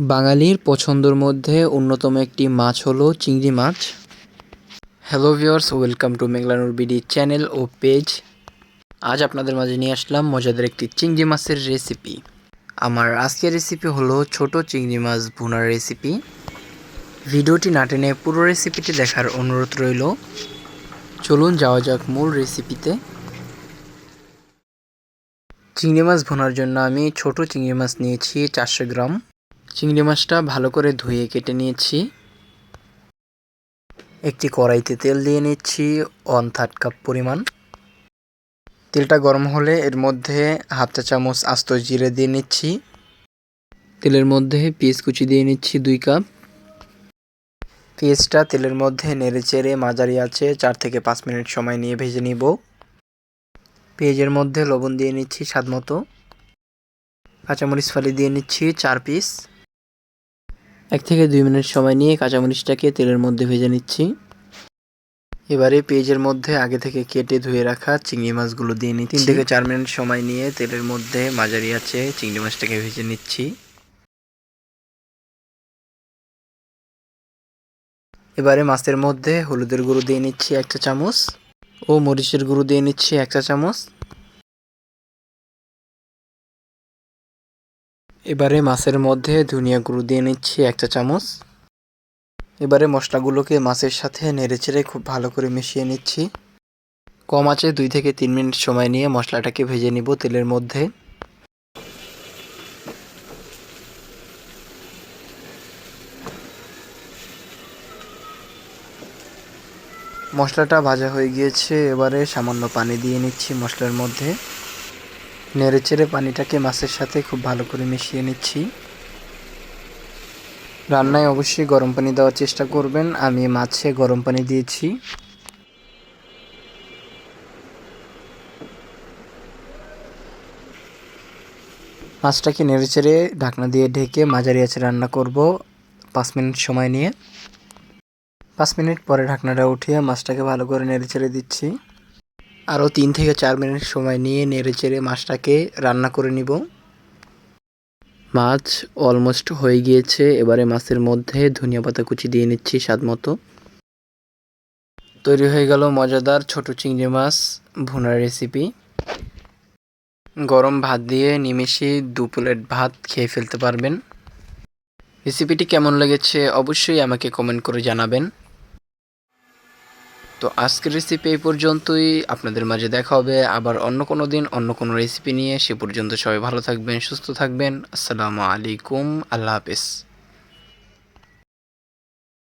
বাঙালির পছন্দর মধ্যে অন্যতম একটি মাছ হলো চিংড়ি মাছ। Hello viewers welcome to Meghlanur BD channel O page আজ আপনাদের মাঝে নিয়ে আসলাম মজাদার একটি চিংড়ি মাছের রেসিপি আমার আজকের রেসিপি হলো ছোট চিংড়ি মাছ ভুনার রেসিপি ভিডিওটি না টেনে পুরো রেসিপিটি দেখার অনুরোধ রইল। চলুন যাওয়া যাক মূল রেসিপিতে চিংড়ি মাছ ভোনার জন্য আমি ছোট চিংড়ি মাছ নিয়েছি চারশো গ্রাম। চিংড়ি মাছটা ভালো করে ধুয়ে কেটে নিয়েছি। একটি কড়াইতে তেল দিয়ে নিচ্ছি ওয়ান থার্ড কাপ পরিমাণ। তেলটা গরম হলে এর মধ্যে হাফ চা চামচ আস্ত জিরে দিয়ে নিচ্ছি। তেলের মধ্যে পেঁয়াজ কুচি দিয়ে নিচ্ছি দুই কাপ পেঁয়াজটা তেলের মধ্যে নেড়ে চেড়ে মাঝারি আছে চার থেকে পাঁচ মিনিট সময় নিয়ে ভেজে নিব। পেঁয়াজের মধ্যে লবণ দিয়ে নিচ্ছি স্বাদ মতো। কাঁচামরিচ ফালি দিয়ে নিচ্ছি চার পিস এক থেকে দুই মিনিট সময় নিয়ে কাঁচামরিচটাকে তেলের মধ্যে ভেজে নিচ্ছি। এবারে পেঁয়াজের মধ্যে আগে থেকে কেটে ধুয়ে রাখা চিংড়ি মাছগুলো দিয়ে নিচ্ছি। তিন থেকে চার মিনিট সময় নিয়ে তেলের মধ্যে মাঝারি আছে চিংড়ি মাছটাকে ভেজে নিচ্ছি। এবারে মাছের মধ্যে হলুদের গুঁড়ো দিয়ে নিচ্ছি একটা চামচ ও মরিচের গুঁড়ো দিয়ে নিচ্ছি একটা চামচ। এবারে মাছের মধ্যে ধনিয়া গুঁড়ো দিয়ে নিচ্ছি একটা চামচ। এবারে মশলাগুলোকে মাছের সাথে নেড়েচেড়ে খুব ভালো করে মিশিয়ে নিচ্ছি। কম আছে দুই থেকে তিন মিনিট সময় নিয়ে মশলাটাকে ভেজে নিব তেলের মধ্যে। মশলাটা ভাজা হয়ে গিয়েছে, এবারে সামান্য পানি দিয়ে নিচ্ছি মশলার মধ্যে। নেড়েচেড়ে পানিটাকে মাছের সাথে খুব ভালো করে মিশিয়ে নিচ্ছি। রান্নায় অবশ্যই গরম পানি দেওয়ার চেষ্টা করবেন। আমি মাছে গরম পানি দিয়েছি। মাছটাকে নেড়েচেড়ে ঢাকনা দিয়ে ঢেকে মাঝারি আছে রান্না করব পাঁচ মিনিট সময় নিয়ে। পাঁচ মিনিট পরে ঢাকনাটা উঠিয়ে মাছটাকে ভালো করে নেড়েচেড়ে দিচ্ছি। আরও তিন থেকে চার মিনিট সময় নিয়ে নেড়ে চেড়ে মাছটাকে রান্না করে নিব। মাছ অলমোস্ট হয়ে গিয়েছে, এবারে মাছের মধ্যে ধনিয়া পাতা কুচি দিয়ে নিচ্ছি স্বাদ মতো। তৈরি হয়ে গেল মজাদার ছোট চিংড়ি মাছ ভুনার রেসিপি গরম ভাত দিয়ে নিমেষে দু প্লেট ভাত খেয়ে ফেলতে পারবেন। রেসিপিটি কেমন লেগেছে অবশ্যই আমাকে কমেন্ট করে জানাবেন। তো আজকের রেসিপি এই পর্যন্তই। আপনাদের মাঝে দেখা হবে আবার অন্য কোনো দিন, অন্য কোনো রেসিপি নিয়ে। সে পর্যন্ত সবাই ভালো থাকবেন, সুস্থ থাকবেন। আসসালামু আলাইকুম। আল্লাহ হাফেজ।